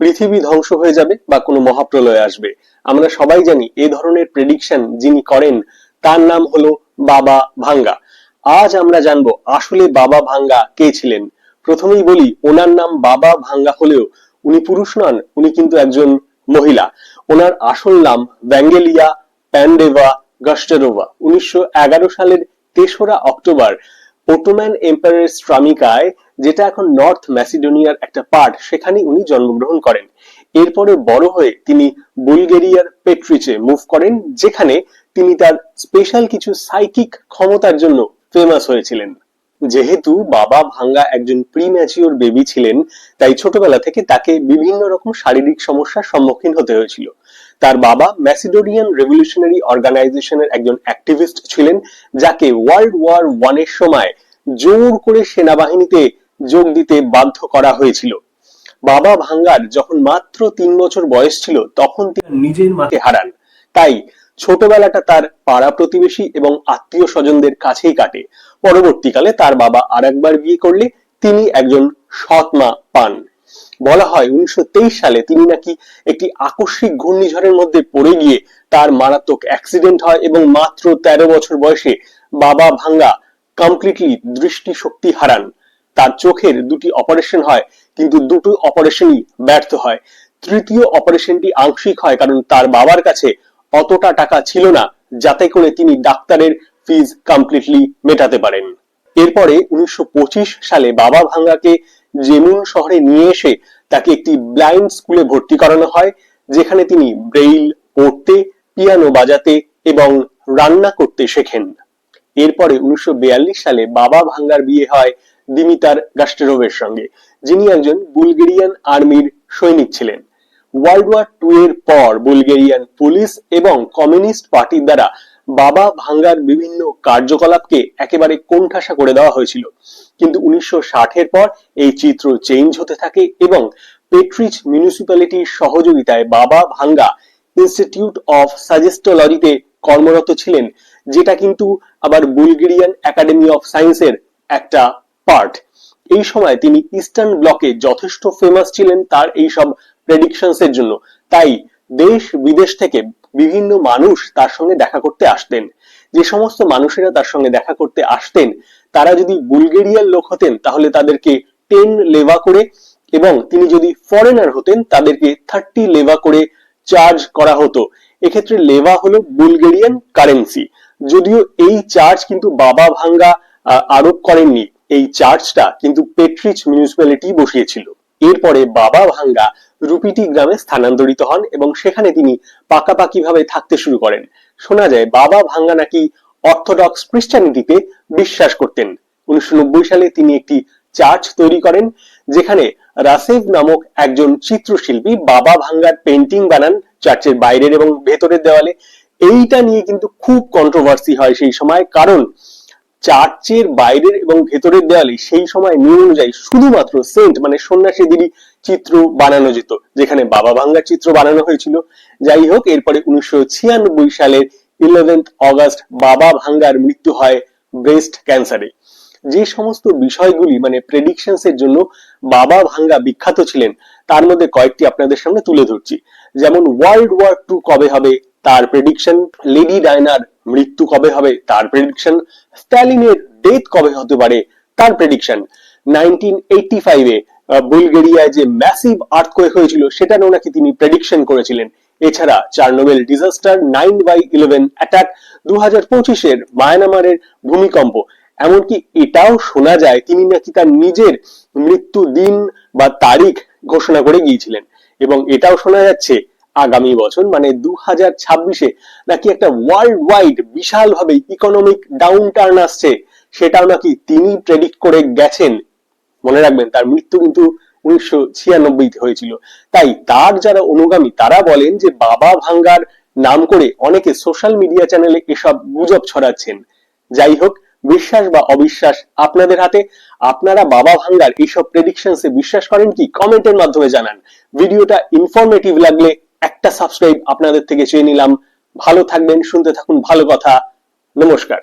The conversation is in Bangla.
পৃথিবী ধ্বংস হয়ে যাবে বা কোনো মহাপ্রলয় আসবে। আমরা সবাই জানি এ ধরনের প্রেডিকশন যিনি করেন, তার নাম হলো বাবা ভাঙ্গা। আজ আমরা জানব আসলে বাবা ভাঙ্গা কে ছিলেন। প্রথমেই বলি, ওনার নাম বাবা ভাঙ্গা হলেও উনি পুরুষ নন, উনি কিন্তু একজন মহিলা। ওনার আসল নাম ব্যাঙ্গেলিয়া প্যান্ডেভা গাস্টারোভা। উনিশশো এগারো সালের তেসরা অক্টোবর, ওটোম্যান এম্পায়ারের শ্রামিকায় যেটা এখন নর্থ ম্যাসিডোনিয়ার একটা পার্ট সেখানে উনি জন্মগ্রহণ করেন। এরপরে বড় হয়ে তিনি বুলগেরিয়ার পেট্রিচে মুভ করেন, যেখানে তিনি তার স্পেশাল কিছু সাইকিক ক্ষমতার জন্য ফেমাস হয়েছিলেন। যেহেতু বাবা ভাঙ্গা একজন প্রিম্যাচিওর বেবি ছিলেন, তাই ছোটবেলা থেকে তাকে বিভিন্ন রকম শারীরিক সমস্যার সম্মুখীন হতে হয়েছিল। তার বাবা ম্যাসিডোনিয়ান রেভলিউশনারি অর্গানাইজেশনের একজন অ্যাক্টিভিস্ট ছিলেন, যাকে ওয়ার্ল্ড ওয়ার ওয়ানের সময় জোর করে সেনাবাহিনীতে যোগ দিতে বাধ্য করা হয়েছিল। বাবা ভাঙ্গার যখন মাত্র তিন বছর বয়স ছিল তখন তিনি নিজের মাকে হারান। তাই ছোটবেলাটা তার পাড়া প্রতিবেশী এবং আত্মীয় স্বজনদের কাছেই কাটে। পরবর্তীকালে তার বাবা আরেকবার বিয়ে করলে তিনি একজন সৎ মা পান। বলা হয় উনিশশো তেইশ সালে তিনি নাকি একটি আকস্মিক ঘূর্ণিঝড়ের মধ্যে পড়ে গিয়ে তার মারাত্মক অ্যাক্সিডেন্ট হয় এবং মাত্র তেরো বছর বয়সে বাবা ভাঙ্গা কমপ্লিটলি দৃষ্টিশক্তি হারান। তার চোখের দুটি অপারেশন হয়, কিন্তু দুটো অপারেশনই ব্যর্থ হয়। তৃতীয় অপারেশনটি আংশিক হয় কারণ তার বাবার কাছে অতটা টাকা ছিল না, যাতে করে তিনি ডাক্তারের ফিজ কমপ্লিটলি মেটাতে পারেন। এরপরে উনিশশো সালে বাবা ভাঙ্গাকে জেমুন শহরে নিয়ে এসে তাকে একটি ব্লাইন্ড স্কুলে ভর্তি করানো হয়, যেখানে তিনি ব্রেইল পড়তে পিয়ানো বাজাতে এবং রান্না করতে শেখেন। এরপরে উনিশশো বিয়াল্লিশ সালে বাবা ভাঙ্গার বিয়ে হয় দিমিতার গাস্টেরোভের সঙ্গে, যিনি একজন বুলগেরিয়ান আর্মির সৈনিক ছিলেন। ওয়ার্ল্ড ওয়ার টু এর পর বুলগেরিয়ান পুলিশ এবং কমিউনিস্ট পার্টির দ্বারা বাবা ভাঙ্গার বিভিন্ন কার্যকলাপকে একেবারে কোণঠাসা করে দেওয়া হয়েছিল। কিন্তু উনিশশো ষাটের পর এই চিত্র চেঞ্জ হতে থাকে এবং পেট্রিচ মিউনিসিপ্যালিটির সহযোগিতায় বাবা ভাঙ্গা ইনস্টিটিউট অফ সাজেস্টোলজিতে কর্মরত ছিলেন, যেটা কিন্তু আবার বুলগেরিয়ান একাডেমি অফ সায়েন্সের একটা পার্ট। এই সময় তিনি ইস্টার্ন ব্লকে যথেষ্ট ফেমাস ছিলেন তার এই সব প্রেডিকশনস এর জন্য। তাই দেশ বিদেশ থেকে বিভিন্ন মানুষ তার সঙ্গে দেখা করতে আসতেন। যে সমস্ত মানুষেরা তার সঙ্গে দেখা করতে আসতেন, তারা যদি বুলগেরিয়ার লোক হতেন, তাহলে তাদেরকে টেন লেভা করে এবং তিনি যদি ফরেনার হতেন, তাদেরকে থার্টি লেভা করে চার্জ করা হতো। এক্ষেত্রে লেভা হলো বুলগেরিয়ান কারেন্সি যদিও এই চার্জ কিন্তু বাবা ভাঙ্গা আরোপ করেননি। এই চার্জটা কিন্তু পেট্রিচ মিউনিসিপ্যালিটি বসিয়েছিল। এরপরে বাবা ভাঙ্গা রুপিটি গ্রামে স্থানান্তরিত হন এবং সেখানে তিনি পাকাপাকি ভাবে থাকতে শুরু করেন। শোনা যায়, বাবা ভাঙ্গা নাকি অর্থোডক্স খ্রিস্টানিটিতে বিশ্বাস করতেন। উনিশশো নব্বই সালে তিনি একটি চার্চ তৈরি করেন, যেখানে রাসেভ নামক একজন চিত্রশিল্পী বাবা ভাঙ্গার পেন্টিং বানান চার্চের বাইরের এবং ভেতরের দেওয়ালে। এইটা নিয়ে কিন্তু খুব কন্ট্রোভার্সি হয় সেই সময়, কারণ চার্চের বাইরের এবং ভেতরের দেওয়ালে সেই সময় নিয়ম অনুযায়ী শুধুমাত্র সেন্ট মানে সন্ন্যাসী সন্ন্যাসীদেরই চিত্র বানানো যেত, যেখানে বাবা ভাঙ্গার চিত্র বানানো হয়েছিল। যাই হোক, এরপরে উনিশশো ছিয়ানব্বই সালের ইলেভেন্থ অগাস্ট বাবা ভাঙ্গার মৃত্যু হয় ব্রেস্ট ক্যান্সারে যে সমস্ত বিষয়গুলি মানে প্রেডিকশনস এর জন্য বাবা ভাঙ্গা বিখ্যাত ছিলেন, তার মধ্যে কয়েকটি আপনাদের সামনে তুলে ধরছি। যেমন ওয়ার্ল্ড ওয়ার টু কবে হবে তার প্রেডিকশন লেডি ডায়নার মৃত্যু কবে হবে? তার প্রেডিকশন স্ট্যালিনের ডেথ কবে হতে পারে? তার প্রেডিকশন নাইনটিন এইটি বুলগেরিয়ায় যে ম্যাসিভ আর্থকোয়েক হয়েছিল, সেটারও নাকি তিনি প্রেডিকশন করেছিলেন। এছাড়া Chernobyl disaster nine by eleven attack দু হাজার পঁচিশের মায়ানমারের ভূমিকম্প। এমনকি এটাও শোনা যায়, তিনি নাকি তার নিজের মৃত্যু দিন বা তারিখ ঘোষণা করে গিয়েছিলেন। এবং এটাও শোনা যাচ্ছে আগামী বছর মানে দু হাজার ছাব্বিশে নাকি একটা ওয়ার্ল্ড ওয়াইড বিশাল ভাবে ইকোনমিক ডাউন টার্ন আসছে, সেটাও নাকি তিনি প্রেডিক্ট করে গেছেন। মনে রাখবেন, তার মৃত্যু কিন্তু উনিশশো ছিয়ানব্বইতে হয়েছিল। তাই তার যারা অনুগামী, তারা বলেন যে বাবা ভাঙ্গার নাম করে অনেকে সোশ্যাল মিডিয়া চ্যানেলে এসব গুজব ছড়াচ্ছেন। যাই হোক, বিশ্বাস বা অবিশ্বাস আপনাদের হাতে। আপনারা বাবা ভাঙ্গার এইসব প্রেডিকশনস বিশ্বাস করেন কি? কমেন্টের মাধ্যমে জানান। ভিডিওটা ইনফরমেটিভ লাগলে একটা সাবস্ক্রাইব আপনাদের থেকে চেয়ে নিলাম। ভালো থাকবেন শুনতে থাকুন ভালো কথা। নমস্কার।